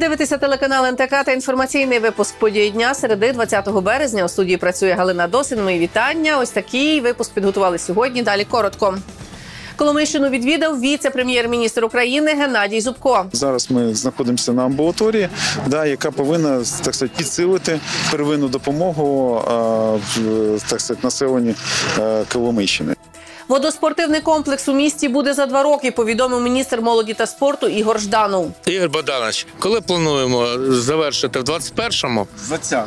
дивитеся телеканал НТК та інформаційний випуск події дня середи 20 березня. У студії працює Галина Досин. Мої вітання. Ось такий випуск підготували сьогодні. Далі коротко. Коломийщину відвідав віце-прем'єр-міністр України Геннадій Зубко. Зараз ми знаходимося на амбулаторії, да, яка повинна так сказати, підсилити первинну допомогу так сказати, населенню е, Коломийщини. Водоспортивний комплекс у місті буде за два роки. Повідомив міністр молоді та спорту Ігор Жданов. Ігор Богданович, коли плануємо завершити в 21-му, 20-му.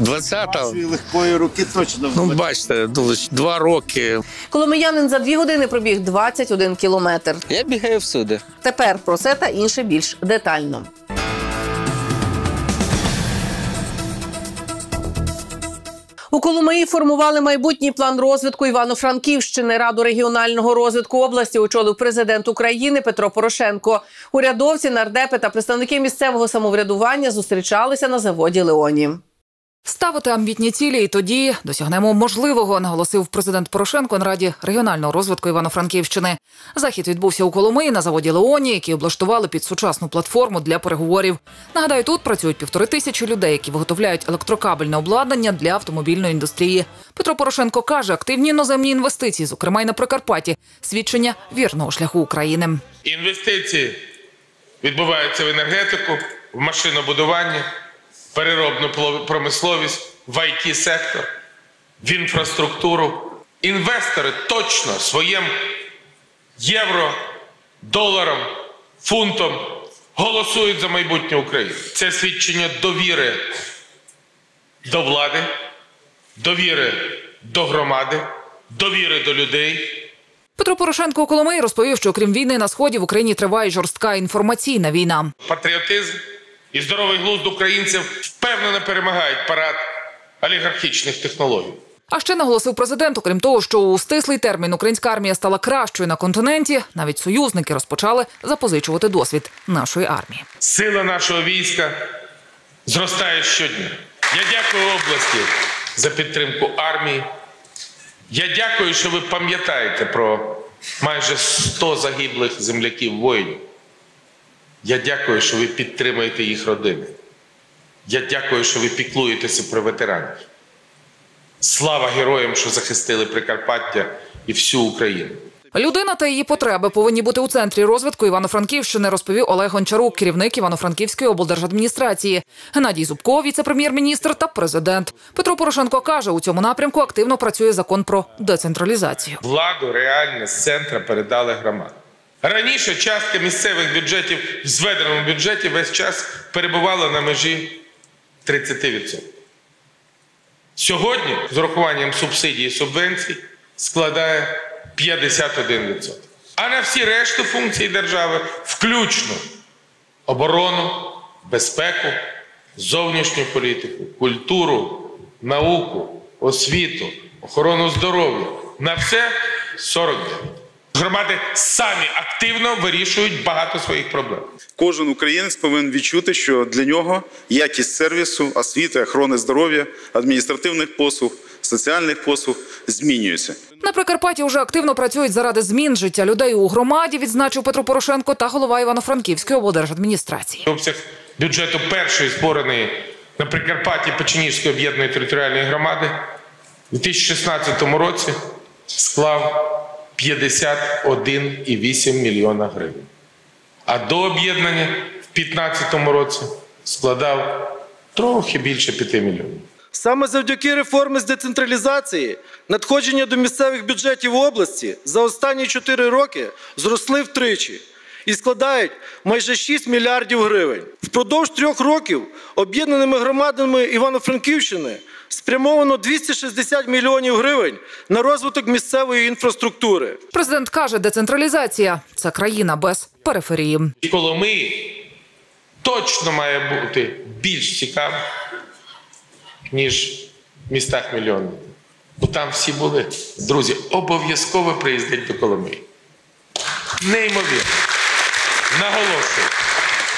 20-го? Легкої руки точно Ну, бачите, два роки. Коломиянин за дві години пробіг 21 кілометр. Я бігаю всюди. Тепер про це та інше більш детально. У Коломиї формували майбутній план розвитку Івано-Франківщини. Раду регіонального розвитку області очолив президент України Петро Порошенко. Урядовці, нардепи та представники місцевого самоврядування зустрічалися на заводі Леоні. Ставити амбітні цілі, і тоді досягнемо можливого, наголосив президент Порошенко на раді регіонального розвитку Івано-Франківщини. Захід відбувся у Коломиї на заводі Леоні, який облаштували під сучасну платформу для переговорів. Нагадаю, тут працюють півтори тисячі людей, які виготовляють електрокабельне обладнання для автомобільної індустрії. Петро Порошенко каже, активні іноземні інвестиції, зокрема й на Прикарпатті, свідчення вірного шляху України. Інвестиції відбуваються в енергетику, в машинобудування, переробну промисловість, в it сектор в інфраструктуру. Інвестори точно своїм євро, доларом, фунтом голосують за майбутнє України. Це свідчення довіри до влади, довіри до громади, довіри до людей. Петро Порошенко у Коломиї розповів, що окрім війни на сході в Україні триває жорстка інформаційна війна. патріотизм і здоровий глузд українців впевнено перемагають парад олігархічних технологій. А ще наголосив президент, окрім того, що у стислий термін українська армія стала кращою на континенті, навіть союзники розпочали запозичувати досвід нашої армії. Сила нашого війська зростає щодня. Я дякую області за підтримку армії. Я дякую, що ви пам'ятаєте про майже 100 загиблих земляків воїнів. Я дякую, що ви підтримуєте їх родини. Я дякую, що ви піклуєтеся про ветеранів. Слава героям, що захистили Прикарпаття і всю Україну. Людина та її потреби повинні бути у центрі розвитку Івано-Франківщини, розповів Олег Гончарук, керівник Івано-Франківської облдержадміністрації. Геннадій Зубко, віце-прем'єр-міністр та президент. Петро Порошенко каже, у цьому напрямку активно працює закон про децентралізацію. Владу реально з центра передали громадам. Раніше частка місцевих бюджетів в зведеному бюджеті весь час перебувала на межі 30%. Сьогодні, з урахуванням субсидій і субвенцій, складає 51%. А на всі решту функцій держави, включно оборону, безпеку, зовнішню політику, культуру, науку, освіту, охорону здоров'я. На все 49. Громади самі активно вирішують багато своїх проблем. Кожен українець повинен відчути, що для нього якість сервісу, освіти, охорони здоров'я, адміністративних послуг, соціальних послуг змінюється. На Прикарпатті вже активно працюють заради змін життя людей у громаді, відзначив Петро Порошенко та голова Івано-Франківської облдержадміністрації. Обсяг бюджету першої створеної на Прикарпатті Печеніжської об'єднаної територіальної громади у 2016 році склав 51,8 мільйона гривень. А до об'єднання в 2015 році складав трохи більше 5 мільйонів. Саме завдяки реформи з децентралізації надходження до місцевих бюджетів області за останні 4 роки зросли втричі і складають майже 6 мільярдів гривень. Впродовж трьох років об'єднаними громадами Івано-Франківщини спрямовано 260 мільйонів гривень на розвиток місцевої інфраструктури. Президент каже, децентралізація це країна без периферії. І Коломиї точно має бути більш цікавим, ніж в містах мільйонів. Бо там всі були. Друзі, обов'язково приїздить до Коломиї. Неймовірно. Наголошую,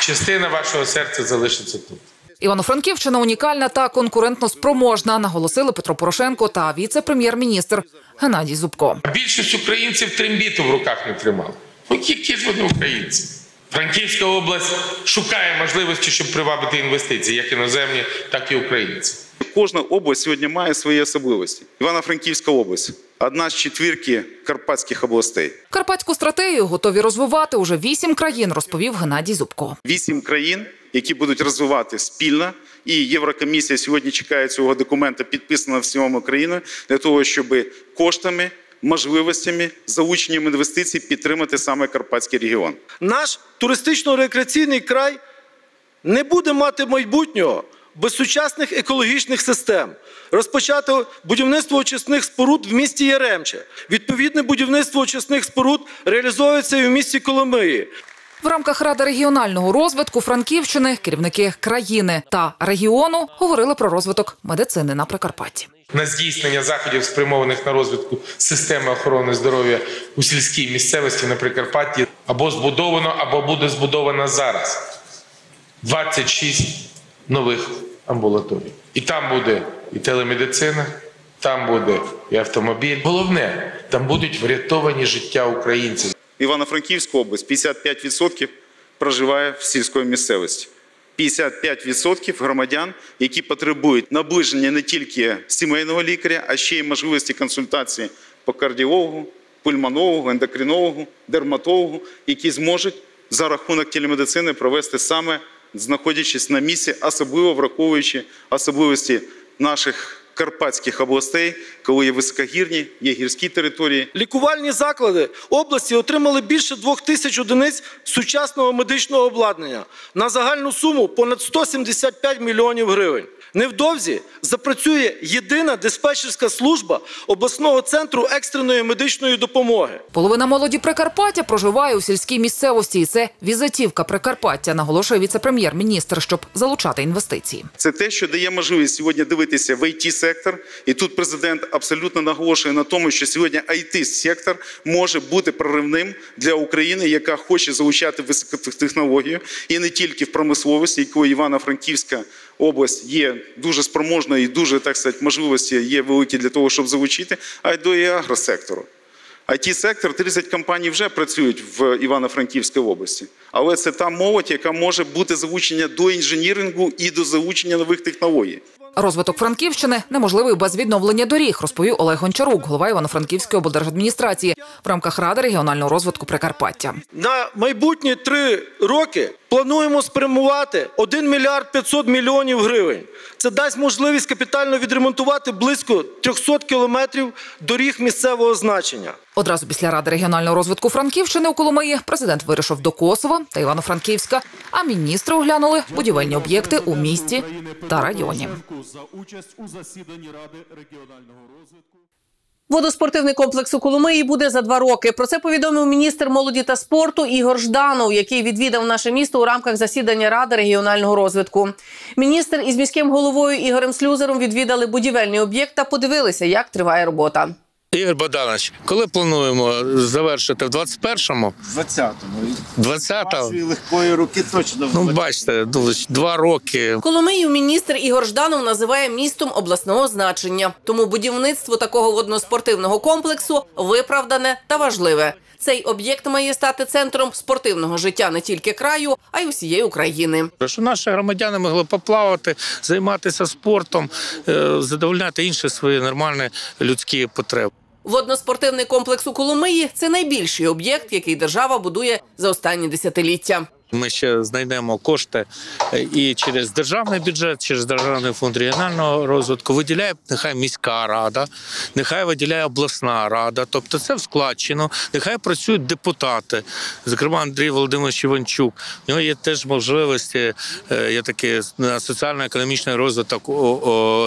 частина вашого серця залишиться тут. Івано-Франківщина унікальна та конкурентно спроможна, наголосили Петро Порошенко та віце-прем'єр-міністр Геннадій Зубко. Більшість українців трембіту в руках не тримали. Ну, які ж вони українці? Франківська область шукає можливості, щоб привабити інвестиції, як іноземні, так і українці. Кожна область сьогодні має свої особливості. Івано-Франківська область одна з четвірки карпатських областей. Карпатську стратегію готові розвивати уже вісім країн, розповів Геннадій Зубко. Вісім країн, які будуть розвивати спільно. І Єврокомісія сьогодні чекає цього документа, підписаного всіма країною, для того, щоб коштами, можливостями, залученням інвестицій підтримати саме Карпатський регіон. Наш туристично-рекреаційний край не буде мати майбутнього без сучасних екологічних систем. Розпочато будівництво очисних споруд в місті Яремче. Відповідне будівництво очисних споруд реалізовується і в місті Коломиї. В рамках Ради регіонального розвитку Франківщини керівники країни та регіону говорили про розвиток медицини на Прикарпатті. на здійснення заходів, спрямованих на розвитку системи охорони здоров'я у сільській місцевості на Прикарпатті, або збудовано, або буде збудовано зараз 26 нових амбулаторій. І там буде і телемедицина, там буде і автомобіль. Головне, там будуть врятовані життя українців. Івано-Франківська область 55% проживає в сільській місцевості. 55% громадян, які потребують наближення не тільки сімейного лікаря, а ще й можливості консультації по кардіологу, пульмонологу, ендокринологу, дерматологу, які зможуть за рахунок телемедицини провести саме знаходячись на місці, особливо враховуючи особливості наших карпатських областей, коли є високогірні, є гірські території, Лікувальні заклади області отримали більше двох тисяч одиниць сучасного медичного обладнання на загальну суму понад 175 мільйонів гривень. Невдовзі запрацює єдина диспетчерська служба обласного центру екстреної медичної допомоги. Половина молоді Прикарпаття проживає у сільській місцевості, і це візитівка Прикарпаття, наголошує віце-прем'єр-міністр, щоб залучати інвестиції. Це те, що дає можливість сьогодні дивитися в it сектор І тут президент абсолютно наголошує на тому, що сьогодні it сектор може бути проривним для України, яка хоче залучати високотехнологію і не тільки в промисловості, якою Івано-Франківська область є дуже спроможною і дуже так сказати, можливості є великі для того, щоб залучити, а й до і агросектору. it сектор 30 компаній вже працюють в Івано-Франківській області, але це та молодь, яка може бути залучення до інженірингу і до залучення нових технологій. Розвиток Франківщини неможливий без відновлення доріг, розповів Олег Гончарук, голова Івано-Франківської облдержадміністрації в рамках Ради регіонального розвитку Прикарпаття. На майбутні три роки плануємо спрямувати 1 мільярд 500 мільйонів гривень. Це дасть можливість капітально відремонтувати близько 300 кілометрів доріг місцевого значення. Одразу після Ради регіонального розвитку Франківщини у Коломиї президент вирішив до Косова та Івано-Франківська, а міністри оглянули будівельні об'єкти у місті та районі. за участь у засіданні Ради регіонального розвитку. Водоспортивний комплекс у Коломиї буде за два роки. Про це повідомив міністр молоді та спорту Ігор Жданов, який відвідав наше місто у рамках засідання Ради регіонального розвитку. Міністр із міським головою Ігорем Слюзером відвідали будівельний об'єкт та подивилися, як триває робота. Ігор Богданович, коли плануємо завершити в 21-му, 20-му. 20-го? Вашої легкої руки точно Ну, бачите, ну, два роки. Коломию міністр Ігор Жданов називає містом обласного значення. Тому будівництво такого водноспортивного комплексу виправдане та важливе. Цей об'єкт має стати центром спортивного життя не тільки краю, а й усієї України. Щоб наші громадяни могли поплавати, займатися спортом, е, задовольняти інші свої нормальні людські потреби. Водноспортивний комплекс у Коломиї це найбільший об'єкт, який держава будує за останні десятиліття. Ми ще знайдемо кошти е, і через державний бюджет, через державний фонд регіонального розвитку виділяє нехай міська рада, нехай виділяє обласна рада. Тобто це в складчину. Нехай працюють депутати. Зокрема, Андрій Володимирович Іванчук. У нього є теж можливості, е, є такі на соціально-економічний розвиток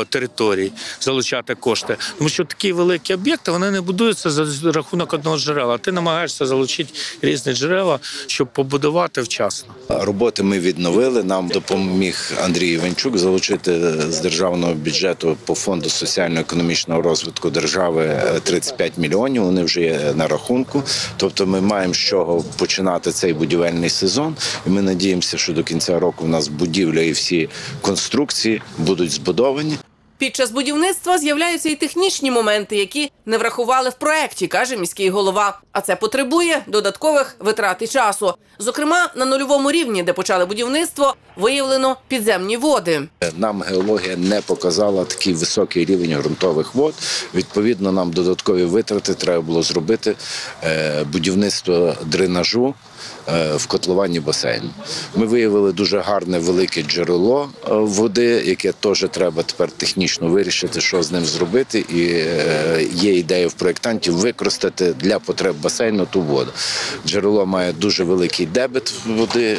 територій залучати кошти. Тому що такі великі об'єкти вони не будуються за рахунок одного джерела. Ти намагаєшся залучити різні джерела, щоб побудувати вчасно. Роботи ми відновили. Нам допоміг Андрій Іванчук залучити з державного бюджету по фонду соціально-економічного розвитку держави е, 35 мільйонів. Вони вже є на рахунку. Тобто, ми маємо з чого починати цей будівельний сезон. І ми надіємося, що до кінця року у нас будівля і всі конструкції будуть збудовані. Під час будівництва з'являються і технічні моменти, які не врахували в проекті, каже міський голова. А це потребує додаткових витрат і часу. Зокрема, на нульовому рівні, де почали будівництво, виявлено підземні води. Нам геологія не показала такий високий рівень ґрунтових вод. Відповідно, нам додаткові витрати треба було зробити е, будівництво дренажу в котловані басейну. Ми виявили дуже гарне велике джерело е, води, яке теж треба тепер технічно вирішити, що з ним зробити. І е, є ідея в проєктантів використати для потреб басейну ту воду. Джерело має дуже великий дебет води, е,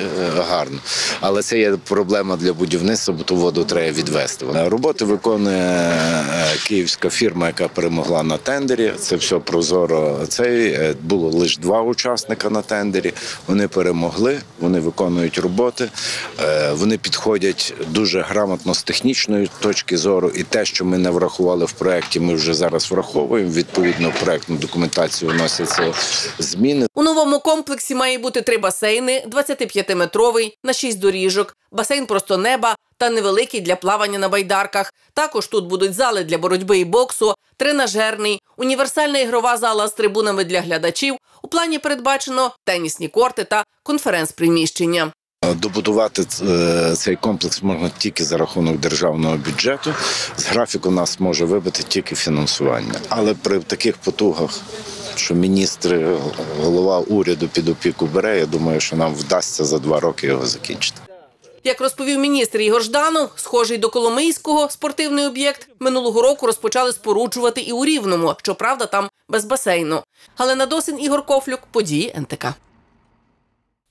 гарно, але це є проблема для будівництва, бо ту воду треба відвести. Е, Роботи виконує е, київська фірма, яка перемогла на тендері. Це все прозоро. Цей е, було лише два учасника на тендері. Вони перемогли, вони виконують роботи, е, вони підходять дуже грамотно з технічної точки зору. І те, що ми не врахували в проєкті, ми вже зараз враховуємо. Відповідно, в проєктну документацію вносяться зміни. У новому комплексі має бути три басейни: 25-метровий на 6 доріжок, басейн просто неба та невеликий для плавання на байдарках. Також тут будуть зали для боротьби і боксу, тренажерний, універсальна ігрова зала з трибунами для глядачів. У плані передбачено тенісні корти та конференц-приміщення. Добудувати е, цей комплекс можна тільки за рахунок державного бюджету. З графіку нас може вибити тільки фінансування. Але при таких потугах, що міністри, голова уряду під опіку бере, я думаю, що нам вдасться за два роки його закінчити. Як розповів міністр Ігор Жданов, схожий до Коломийського спортивний об'єкт минулого року розпочали споруджувати і у Рівному, щоправда, там без басейну. Але на досвід Ігор Кофлюк події НТК.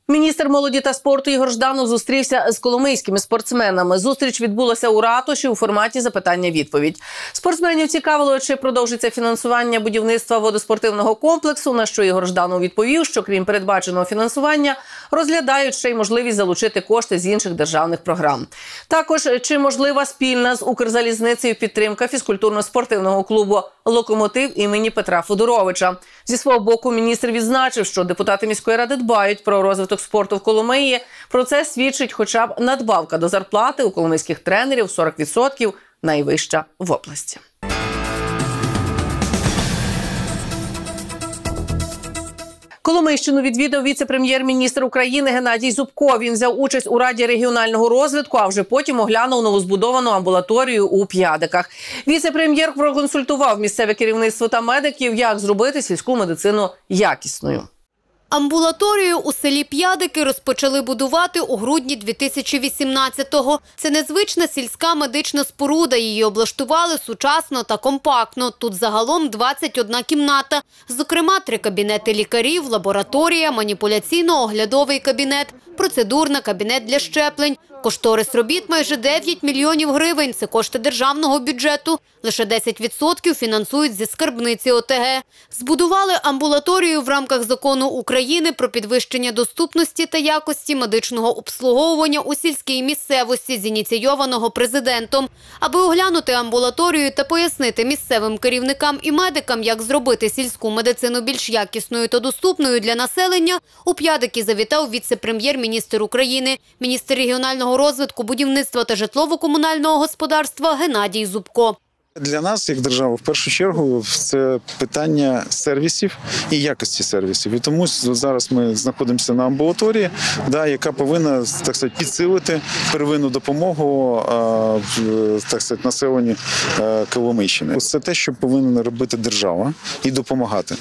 Міністр молоді та спорту Ігор Жданов зустрівся з коломийськими спортсменами. Зустріч відбулася у ратуші у форматі запитання-відповідь. Спортсменів цікавило, чи продовжиться фінансування будівництва водоспортивного комплексу. На що Ігор Жданов відповів, що крім передбаченого фінансування розглядають ще й можливість залучити кошти з інших державних програм. Також чи можлива спільна з Укрзалізницею підтримка фізкультурно-спортивного клубу Локомотив імені Петра Федоровича. Зі свого боку, міністр відзначив, що депутати міської ради дбають про розвиток спорту в Коломиї. Про це свідчить хоча б надбавка до зарплати у коломийських тренерів 40% найвища в області. Коломийщину відвідав віце-прем'єр-міністр України Геннадій Зубко. Він взяв участь у раді регіонального розвитку, а вже потім оглянув новозбудовану амбулаторію у п'ядиках. Віце-прем'єр проконсультував місцеве керівництво та медиків, як зробити сільську медицину якісною. Амбулаторію у селі П'ядики розпочали будувати у грудні 2018-го. Це незвична сільська медична споруда. Її облаштували сучасно та компактно. Тут загалом 21 кімната. Зокрема, три кабінети лікарів, лабораторія, маніпуляційно-оглядовий кабінет, процедурна, кабінет для щеплень. Кошторис робіт майже 9 мільйонів гривень. Це кошти державного бюджету. Лише 10% фінансують зі скарбниці ОТГ. Збудували амбулаторію в рамках закону України про підвищення доступності та якості медичного обслуговування у сільській місцевості, зініційованого президентом. Аби оглянути амбулаторію та пояснити місцевим керівникам і медикам, як зробити сільську медицину більш якісною та доступною для населення, у П'ядики завітав віце-прем'єр-міністр України, міністр регіонального розвитку, будівництва та житлово-комунального господарства Геннадій Зубко. Для нас, як держава, в першу чергу, це питання сервісів і якості сервісів. І тому зараз ми знаходимося на амбулаторії, да, яка повинна так сказати, підсилити первинну допомогу так сказати, населенню а, Коломийщини. Це те, що повинна робити держава і допомагати.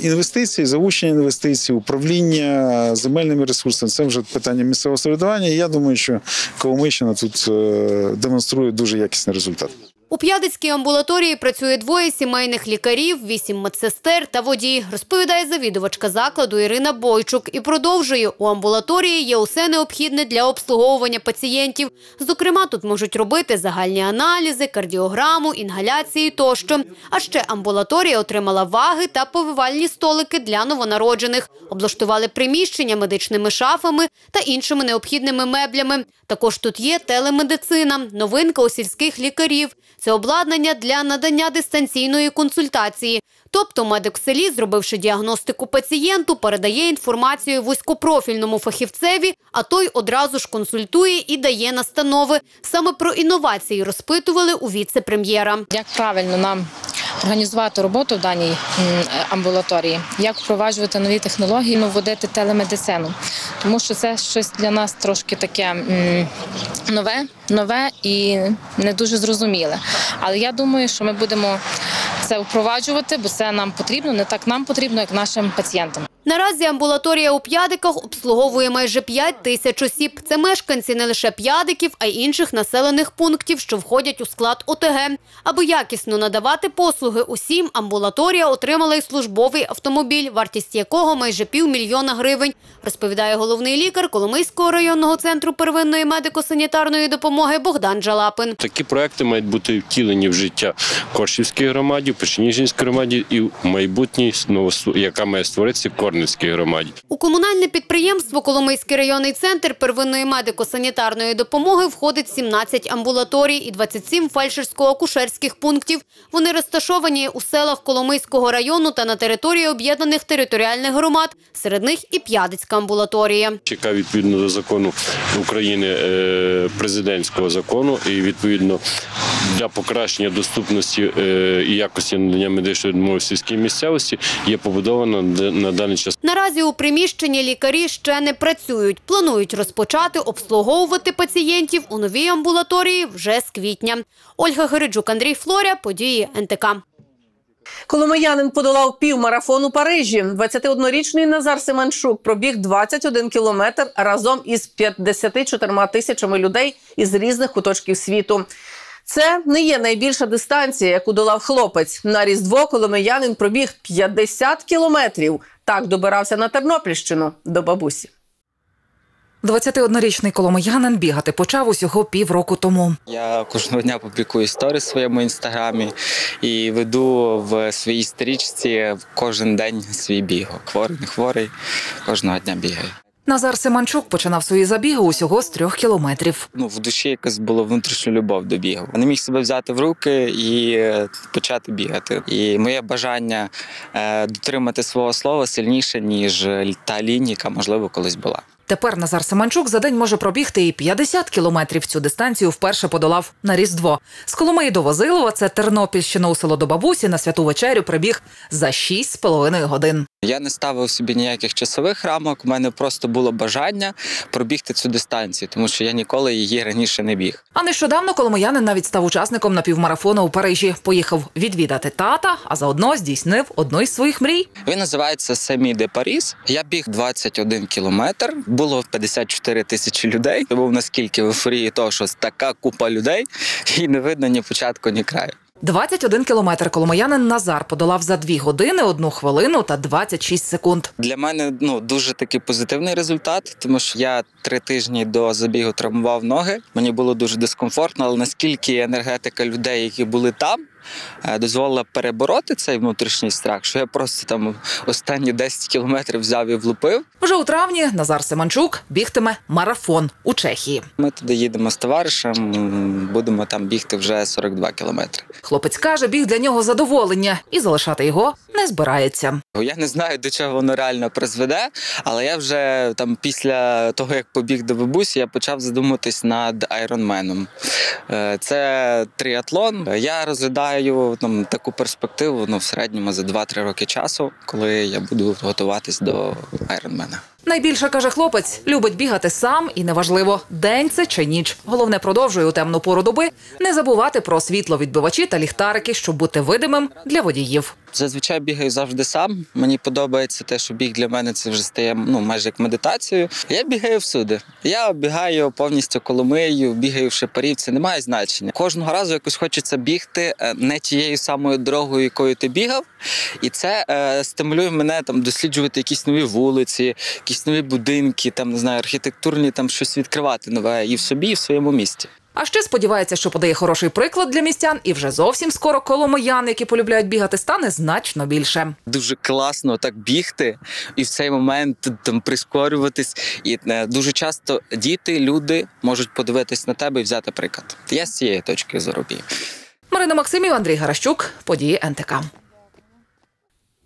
Інвестиції, залучення інвестицій, управління земельними ресурсами це вже питання місцевого самоврядування. Я думаю, що Коломийщина тут е, демонструє дуже якісний результат. У П'ядицькій амбулаторії працює двоє сімейних лікарів, вісім медсестер та водій, розповідає завідувачка закладу Ірина Бойчук. І продовжує, у амбулаторії є усе необхідне для обслуговування пацієнтів. Зокрема, тут можуть робити загальні аналізи, кардіограму, інгаляції тощо. А ще амбулаторія отримала ваги та повивальні столики для новонароджених. Облаштували приміщення медичними шафами та іншими необхідними меблями. Також тут є телемедицина, новинка у сільських лікарів. Це обладнання для надання дистанційної консультації. Тобто медик в селі, зробивши діагностику пацієнту, передає інформацію вузькопрофільному фахівцеві, а той одразу ж консультує і дає настанови. Саме про інновації розпитували у віце-прем'єра. Як правильно нам організувати роботу в даній амбулаторії, як впроваджувати нові технології, ну, вводити телемедицину, тому що це щось для нас трошки таке нове, нове і не дуже зрозуміле. Але я думаю, що ми будемо це впроваджувати, бо це нам потрібно, не так нам потрібно, як нашим пацієнтам. Наразі амбулаторія у П'ядиках обслуговує майже 5 тисяч осіб. Це мешканці не лише П'ядиків, а й інших населених пунктів, що входять у склад ОТГ. Аби якісно надавати послуги усім, амбулаторія отримала й службовий автомобіль, вартість якого майже півмільйона гривень, розповідає головний лікар Коломийського районного центру первинної медико-санітарної допомоги Богдан Джалапин. Такі проекти мають бути втілені в життя Коршівській громаді, в Печеніжинській громаді і в майбутній, яка має створитися в Корнівській громаді. У комунальне підприємство Коломийський районний центр первинної медико-санітарної допомоги входить 17 амбулаторій і 27 фельдшерсько-акушерських пунктів. Вони розташовані у селах Коломийського району та на території об'єднаних територіальних громад. Серед них і П'ядицька амбулаторія. Яка відповідно до закону України е, президентського закону, і відповідно для покращення доступності е, і якості надання медичної допомоги в сільській місцевості є побудована на даний час. Наразі у приміщенні лікарі ще не працюють. Планують розпочати обслуговувати пацієнтів у новій амбулаторії вже з квітня. Ольга Гириджук, Андрій Флоря, події НТК. Коломиянин подолав півмарафон у Парижі. 21-річний Назар Семенчук пробіг 21 кілометр разом із 54 тисячами людей із різних куточків світу. Це не є найбільша дистанція, яку долав хлопець. На різдво коломиянин пробіг 50 кілометрів. Так добирався на Тернопільщину до бабусі. 21-річний коломиянин бігати почав усього півроку тому. Я кожного дня публікую історії в своєму інстаграмі і веду в своїй стрічці кожен день свій біг. Хворий, не хворий, кожного дня бігаю. Назар Семанчук починав свої забіги усього з трьох кілометрів. Ну, в душі якась була внутрішня любов до бігу. Не міг себе взяти в руки і е, почати бігати. І моє бажання е, дотримати свого слова сильніше, ніж та лінія, яка можливо колись була. Тепер Назар Семанчук за день може пробігти і 50 кілометрів. Цю дистанцію вперше подолав на Різдво. З Коломиї до Возилова, це Тернопільщина у село до бабусі, на святу вечерю прибіг за 6,5 годин. Я не ставив собі ніяких часових рамок. У мене просто було бажання пробігти цю дистанцію, тому що я ніколи її раніше не біг. А нещодавно коломиянин навіть став учасником напівмарафону у Парижі. Поїхав відвідати тата, а заодно здійснив одну із своїх мрій. Він називається Семі де Паріс. Я біг 21 кілометр. Було 54 тисячі людей. Я був наскільки в ейфорії того, що така купа людей, і не видно ні початку, ні краю. 21 кілометр коломиянин Назар подолав за 2 години, 1 хвилину та 26 секунд. Для мене ну дуже такий позитивний результат, тому що я три тижні до забігу травмував ноги. Мені було дуже дискомфортно, але наскільки енергетика людей, які були там. Е, Дозволила перебороти цей внутрішній страх, що я просто там останні 10 кілометрів взяв і влупив. Вже у травні Назар Семанчук бігтиме марафон у Чехії. Ми туди їдемо з товаришем, будемо там бігти вже 42 кілометри. Хлопець каже, біг для нього задоволення і залишати його не збирається. Я не знаю, до чого воно реально призведе, але я вже там після того, як побіг до бабусі, я почав задумуватись над айронменом. Е, Це тріатлон. Я розглядаю там таку перспективу ну, в середньому за 2-3 роки часу, коли я буду готуватись до айронмена. Найбільше каже хлопець, любить бігати сам, і неважливо, день це чи ніч. Головне, продовжує у темну пору доби не забувати про світловідбивачі та ліхтарики, щоб бути видимим для водіїв. Зазвичай бігаю завжди сам. Мені подобається те, що біг для мене це вже стає ну майже як медитацією. Я бігаю всюди. Я бігаю повністю коломиєю, бігаю в шепарів. Це не має значення. Кожного разу якось хочеться бігти е, не тією самою дорогою, якою ти бігав, і це е, стимулює мене там досліджувати якісь нові вулиці, якісь нові будинки, там не знаю, архітектурні, там щось відкривати нове і в собі, і в своєму місті. А ще сподівається, що подає хороший приклад для містян, і вже зовсім скоро коломиян, які полюбляють бігати, стане значно більше. дуже класно так бігти і в цей момент там прискорюватись. І е, дуже часто діти, люди можуть подивитись на тебе і взяти приклад. Я з цієї точки зору бігаю. Марина Максимів, Андрій Гаращук. Події НТК.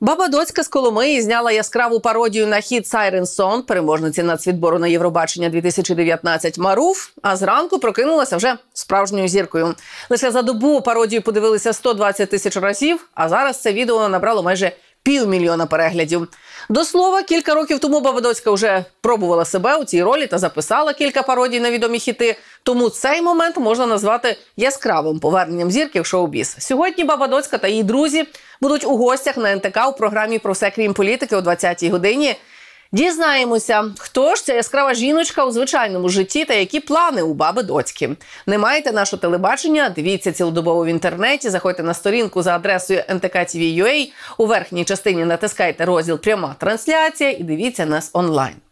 Баба Доцька з Коломиї зняла яскраву пародію на хіт Siren Song, переможниці нацвідбору на Євробачення 2019 Маруф. А зранку прокинулася вже справжньою зіркою. Лише за добу пародію подивилися 120 тисяч разів. А зараз це відео набрало майже півмільйона переглядів. До слова, кілька років тому Баба Доцька вже пробувала себе у цій ролі та записала кілька пародій на відомі хіти. Тому цей момент можна назвати яскравим поверненням зірки в шоу-біз. Сьогодні Баба Доцька та її друзі будуть у гостях на НТК у програмі про все крім політики о 20-й годині. Дізнаємося, хто ж ця яскрава жіночка у звичайному житті та які плани у баби доцьки. Не маєте нашого телебачення? Дивіться цілодобово в інтернеті. Заходьте на сторінку за адресою ntk.tv.ua. У верхній частині натискайте розділ Пряма трансляція і дивіться нас онлайн.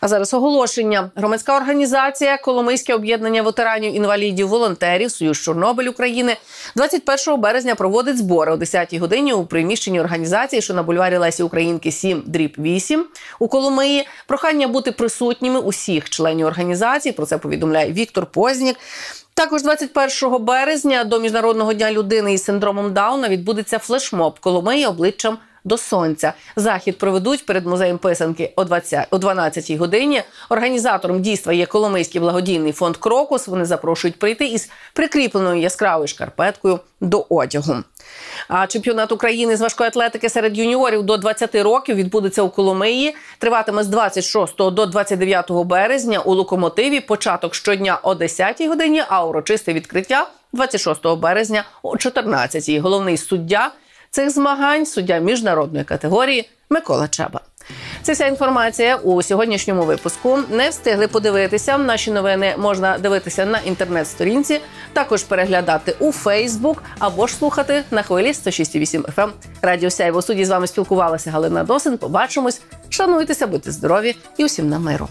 А зараз оголошення. Громадська організація Коломийське об'єднання ветеранів інвалідів волонтерів Союз Чорнобиль України 21 березня проводить збори о 10-й годині у приміщенні організації, що на бульварі Лесі Українки 7 дріб 8 у Коломиї. Прохання бути присутніми усіх членів організації. Про це повідомляє Віктор Познік. Також 21 березня до міжнародного дня людини із синдромом Дауна відбудеться флешмоб Коломиї обличчям до сонця. Захід проведуть перед музеєм писанки о 20, о 12 годині. Організатором дійства є Коломийський благодійний фонд Крокус. Вони запрошують прийти із прикріпленою яскравою шкарпеткою до одягу. А чемпіонат України з важкої атлетики серед юніорів до 20 років відбудеться у Коломиї. Триватиме з 26 до 29 березня у локомотиві. Початок щодня о 10 годині, а урочисте відкриття 26 березня о 14 Головний суддя цих змагань суддя міжнародної категорії Микола Чаба. Це вся інформація у сьогоднішньому випуску. Не встигли подивитися. Наші новини можна дивитися на інтернет-сторінці, також переглядати у Фейсбук або ж слухати на хвилі 106,8 FM. Радіо Сяйво суді з вами спілкувалася Галина Досин. Побачимось. Шануйтеся, будьте здорові і усім на миру.